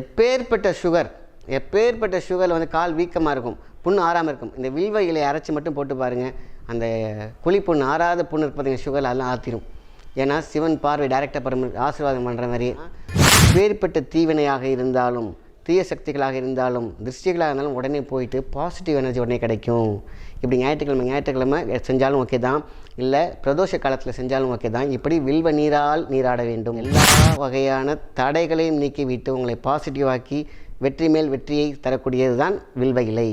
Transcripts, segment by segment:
எப்பேற்பட்ட சுகர் எப்பேற்பட்ட சுகரில் வந்து கால் வீக்கமாக இருக்கும் புண்ணு ஆறாமல் இருக்கும். இந்த வில்வ இலையை அரைச்சி மட்டும் போட்டு பாருங்கள் அந்த குழி புண்ணு ஆறாத புண்ணு இருப்பதுங்க சுகர் அதெல்லாம் ஆற்றிடும் ஏன்னா சிவன் பார்வை டைரக்டாக பரம் ஆசீர்வாதம் பண்ணுற மாதிரி. வேறுபட்ட தீவினையாக இருந்தாலும் தீய சக்திகளாக இருந்தாலும் திருஷ்டிகளாக இருந்தாலும் உடனே போயிட்டு பாசிட்டிவ் எனர்ஜி உடனே கிடைக்கும். இப்படி ஞாயிற்றுக்கிழமை ஞாயிற்றுக்கிழமை செஞ்சாலும் ஓகே தான். இல்லை பிரதோஷ காலத்தில் செஞ்சாலும் ஓகே தான். இப்படி வில்வ நீரால் நீராட வேண்டும். எல்லா வகையான தடைகளையும் நீக்கிவிட்டு உங்களை பாசிட்டிவாக்கி வெற்றி மேல் வெற்றியை தரக்கூடியது தான் வில்வ இலை.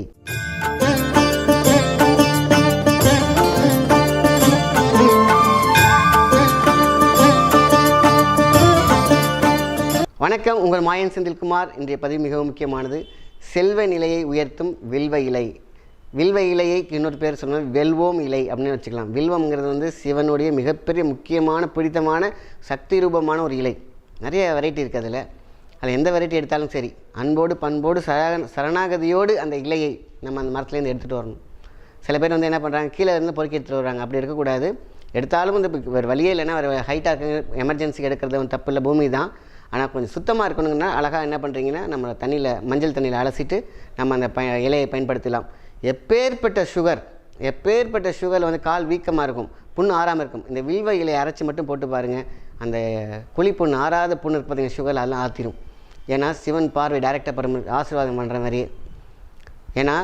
வணக்கம். உங்கள் மாயன் செந்தில்குமார். இன்றைய பதிவு மிகவும் முக்கியமானது. செல்வ நிலையை உயர்த்தும் வில்வ இலை. வில்வ இலையை இன்னொரு பேர் சொன்னால் வெல்வோம் இலை அப்படின்னு வச்சுக்கலாம். வில்வம்ங்கிறது வந்து சிவனுடைய மிகப்பெரிய முக்கியமான பிடித்தமான சக்தி ரூபமான ஒரு இலை. நிறைய வெரைட்டி இருக்குது அதில். அதில் எந்த வெரைட்டி எடுத்தாலும் சரி அன்போடு பண்போடு சரண சரணாகதியோடு அந்த இலையை நம்ம அந்த மரத்துலேருந்து எடுத்துகிட்டு வரணும். சில பேர் வந்து என்ன பண்ணுறாங்க கீழே இருந்து பொறுக்கி எடுத்துகிட்டு வராங்க அப்படி இருக்கக்கூடாது. எடுத்தாலும் இந்த வேறு வழியே இல்லைன்னா வேறு ஹைட்டாக இருக்கு எமர்ஜென்சி எடுக்கிறது தப்பு இல்லை. பூமி தான். ஆனால் கொஞ்சம் சுத்தமாக இருக்கணுங்கன்னா அழகாக என்ன பண்ணுறீங்கன்னா நம்ம தண்ணியில் மஞ்சள் தண்ணியில் அலசிட்டு நம்ம அந்த ப இலையை பயன்படுத்தலாம் எப்பேற்பட்ட சுகர் எப்பேற்பட்ட சுகரில் வந்து கால் வீக்கமாக இருக்கும் புண்ணு ஆறாமல் இருக்கும். இந்த வில்வ இலையை அரைச்சி மட்டும் போட்டு பாருங்கள் அந்த குழி புண்ணு ஆறாத புண்ணு இருப்பதுங்க சுகர் அதெல்லாம் ஆற்றிடும் ஏன்னா சிவன் பார்வை டைரெக்டாக பரம் ஆசீர்வாதம் பண்ணுற மாதிரி. ஏன்னா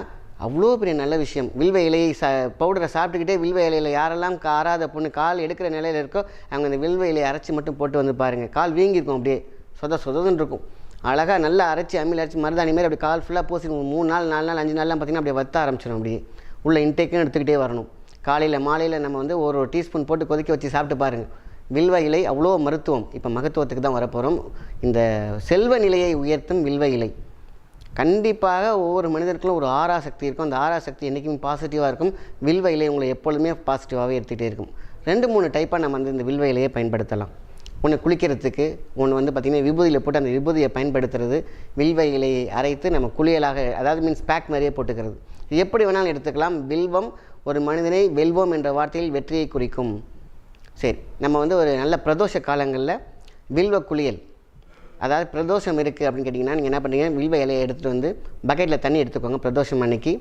அவ்வளோ பெரிய நல்ல விஷயம். வில்வ இலையை ச பவுடரை சாப்பிட்டுக்கிட்டே வில்வ இலையில் யாரெல்லாம் காராத பொண்ணு கால் எடுக்கிற நிலையில் இருக்கோ அவங்க அந்த வில்வ இலையை அரைச்சி மட்டும் போட்டு வந்து பாருங்கள் கால் வீங்கியிருக்கும் அப்படியே. சொத சொதன்னு இருக்கும். அழகாக நல்லா அரைச்சி அம்மியில் அரைச்சி மருதாணி மாதிரி அப்படி கால் ஃபுல்லாக பூசி மூணு நாள் நாலு நாள் அஞ்சு நாள்லாம் பார்த்திங்கன்னா அப்படியே வத்த ஆரம்பிச்சிடும் அப்படியே உள்ள இன்டேக்கும் எடுத்துக்கிட்டே வரணும். காலையில் மாலையில் நம்ம வந்து ஒரு ஒரு டீஸ்பூன் போட்டு கொதிக்க வச்சு சாப்பிட்டு பாருங்கள் வில்வ இலை அவ்வளோ மருத்துவம். இப்போ மகத்துவத்துக்கு தான் வரப்போகிறோம் இந்த செல்வ நிலையை உயர்த்தும் வில்வ இலை. கண்டிப்பாக ஒவ்வொரு மனிதருக்கும் ஒரு ஆறா சக்தி இருக்கும். அந்த ஆறா சக்தி என்றைக்குமே பாசிட்டிவாக இருக்கும். வில்வ இலை உங்களை எப்பொழுதுமே பாசிட்டிவாகவே எடுத்துகிட்டே இருக்கும். ரெண்டு மூணு டைப்பாக நம்ம வந்து இந்த வில்வ இலையை பயன்படுத்தலாம். ஒன்று குளிக்கிறதுக்கு ஒன்று வந்து பார்த்திங்கன்னா விபூதியில் போட்டு அந்த விபூதியை பயன்படுத்துறது வில்வ இலையை அரைத்து நம்ம குளியலாக அதாவது மீன்ஸ் பேக் மாதிரியே போட்டுக்கிறது. இது எப்படி வேணாலும் எடுத்துக்கலாம். வில்வம் ஒரு மனிதனை வெல்வோம் என்ற வார்த்தையில் வெற்றியை குறிக்கும். சரி நம்ம வந்து ஒரு நல்ல பிரதோஷ காலங்களில் வில்வ குளியல். அதாவது பிரதோஷம் இருக்குது அப்படின்னு கேட்டிங்கன்னா நீங்கள் என்ன பண்ணுறீங்க வில்வ இலையை எடுத்துகிட்டு வந்து பக்கெட்டில் தண்ணி எடுத்துக்கோங்க பிரதோஷம் அன்னைக்கு.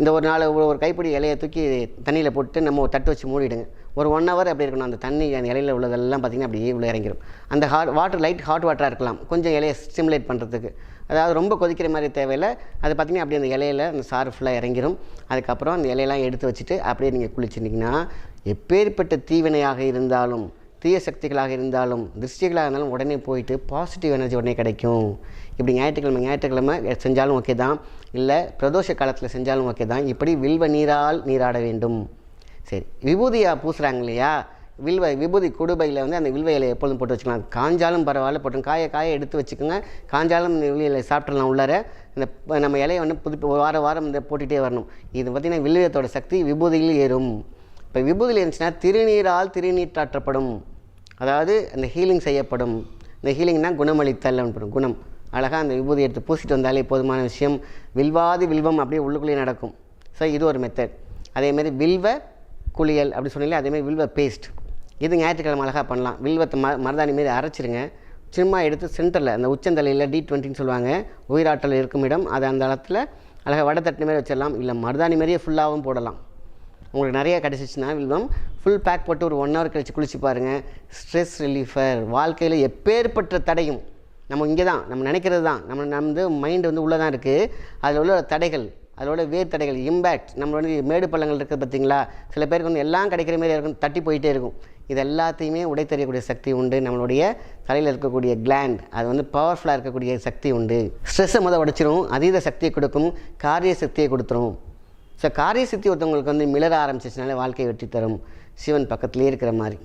இந்த ஒரு நாள் ஒரு ஒரு கைப்பிடி இலையை தூக்கி தண்ணியில் போட்டு நம்ம ஒரு தட்டு வச்சு மூடிடுங்க. ஒரு ஒன் ஹவர் அப்படி இருக்கணும். அந்த தண்ணி அந்த இலையில் உள்ளதெல்லாம் பார்த்திங்கன்னா அப்படியே இவ்வளோ இறங்கிடும் அந்த ஹாட் வாட்டர் லைட் ஹாட் வாட்டராக இருக்கலாம். கொஞ்சம் இலையை ஸ்டிமுலேட் பண்ணுறதுக்கு அதாவது ரொம்ப கொதிக்கிற மாதிரி தேவையில்லை. அது பார்த்திங்கன்னா அப்படியே அந்த இலையில் அந்த சாறு ஃபுல்லாக இறங்கிடும் அதுக்கப்புறம் அந்த இலையெல்லாம் எடுத்து வச்சுட்டு அப்படியே நீங்கள் குளிச்சிருந்தீங்கன்னா எப்பேற்பட்ட தீவினையாக இருந்தாலும் தீய சக்திகளாக இருந்தாலும் திருஷ்டிகளாக இருந்தாலும் உடனே போயிட்டு பாசிட்டிவ் எனர்ஜி உடனே கிடைக்கும். இப்படி ஞாயிற்றுக்கிழமை ஞாயிற்றுக்கிழமை செஞ்சாலும் ஓகே தான். இல்லை பிரதோஷ காலத்தில் செஞ்சாலும் ஓகே தான். இப்படி வில்வ நீரால் நீராட வேண்டும். சரி விபூதியாக பூசுகிறாங்க இல்லையா? வில்வ விபூதி குடுபையில் வந்து அந்த வில்வ இலையை எப்பொழுதும் போட்டு வச்சுக்கலாம். காஞ்சாலும் பரவாயில்ல போட்டு காய காய எடுத்து வச்சுக்கோங்க. காஞ்சாலும் இந்த வில்வ இலையை சாப்பிட்றலாம் உள்ளார. இந்த நம்ம இலையை வந்து புதுப்பி வார வாரம் இந்த போட்டுகிட்டே வரணும். இது பார்த்திங்கன்னா வில்வத்தோட சக்தி விபூதியில் ஏறும். இப்போ விபூதியில் இருந்துச்சுன்னா திருநீரால் திருநீற்றாற்றப்படும். அதாவது அந்த ஹீலிங் செய்யப்படும். இந்த ஹீலிங்னால் குணமளித்தல் அப்படின்னு குணம். அழகாக அந்த விபூதி எடுத்து பூசிட்டு வந்தாலே போதுமான விஷயம். வில்வாதி வில்வம் அப்படியே உள்ளுக்குள்ளேயே நடக்கும். ஸோ இது ஒரு மெத்தட் அதேமாரி வில்வ குளியல் அப்படி சொன்னீங்களே அதேமாதிரி வில்வ பேஸ்ட் இது ஞாயிற்றுக்கிழமை அழகாக பண்ணலாம். வில்வத்தை ம மருதாணி மாரி அரைச்சிருங்க. சும்மா எடுத்து சென்டரில் அந்த உச்சந்தலையில் டி டுவெண்ட்டின்னு சொல்லுவாங்க உயிராற்றல் இருக்கும் இடம் அது அந்த இடத்துல அழகாக வடை தட்டு மாரி வச்சிடலாம். இல்லை மருதாணி மாதிரியே ஃபுல்லாகவும் போடலாம். உங்களுக்கு நிறைய கிடச்சிச்சின்னா வில்வம் ஃபுல் பேக் போட்டு ஒரு ஒன் ஹவர் கழித்து குளிச்சு பாருங்கள் ஸ்ட்ரெஸ் ரிலீஃபர் வாழ்க்கையில் எப்பேற்பட்ட தடையும் நம்ம இங்கே தான் நம்ம நினைக்கிறது தான் நம்ம நம்ம வந்து மைண்டு வந்து உள்ளே தான் இருக்குது அதில் உள்ள தடைகள் அதோட வேர் தடைகள் இம்பேக்ட் நம்மளோட மேடு பள்ளங்கள் இருக்குது பார்த்தீங்களா? சில பேருக்கு வந்து எல்லாம் கிடைக்கிற மாதிரி இருக்கும் தட்டி போயிட்டே இருக்கும். இது எல்லாத்தையுமே உடைத்தறியக்கூடிய சக்தி உண்டு. நம்மளுடைய தலையில் இருக்கக்கூடிய கிளாண்ட் அது வந்து பவர்ஃபுல்லாக இருக்கக்கூடிய சக்தி உண்டு. ஸ்ட்ரெஸ்ஸை முதல் உடைச்சிரும் அதீத சக்தியை கொடுக்கும் காரிய சக்தியை கொடுத்துரும். ஸோ காரிய சக்தி ஒருத்தவங்களுக்கு வந்து மிளற ஆரம்பிச்சிச்சுனாலே வாழ்க்கையை வெற்றி தரும். சிவன் பக்கத்துலேயே இருக்கிற மாதிரி.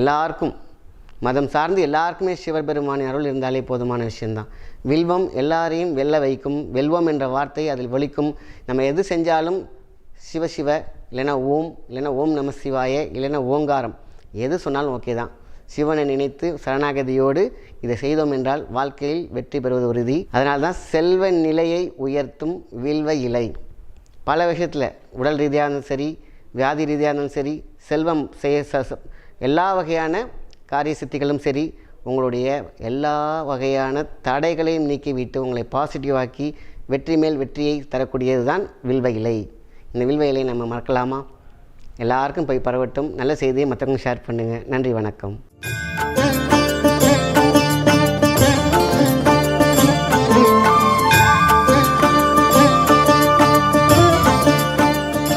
எல்லாருக்கும் மதம் சார்ந்து எல்லாருக்குமே சிவபெருமானின் அருள் இருந்தாலே போதுமான விஷயந்தான் வில்வம் எல்லாரையும் வெல்ல வைக்கும். வெல்வம் என்ற வார்த்தை அதில் ஒழிக்கும் நம்ம எது செஞ்சாலும் சிவ சிவ இல்லைன்னா ஓம் இல்லைன்னா ஓம் நம சிவாய இல்லைன்னா ஓங்காரம். எது சொன்னாலும் ஓகே தான். சிவனை நினைத்து சரணாகதியோடு இதை செய்தோம் என்றால் வாழ்க்கையில் வெற்றி பெறுவது உறுதி. அதனால் தான் செல்வ நிலையை உயர்த்தும் வில்வ இலை. பல விஷயத்தில் உடல் ரீதியாக இருந்தாலும் சரி வியாதி ரீதியாக இருந்தாலும் சரி செல்வம் செய்ய ச- எல்லா வகையான காரிய சித்திகளும் சரி உங்களுடைய எல்லா வகையான தடைகளையும் நீக்கிவிட்டு உங்களை பாசிட்டிவாக்கி வெற்றி மேல் வெற்றியை தரக்கூடியது தான் வில்வ இலை இந்த வில்வ இலையை நம்ம மறக்கலாமா? எல்லாருக்கும் போய் பரவட்டும். நல்ல செய்தியை மற்றவங்க ஷேர் பண்ணுங்கள் நன்றி வணக்கம்.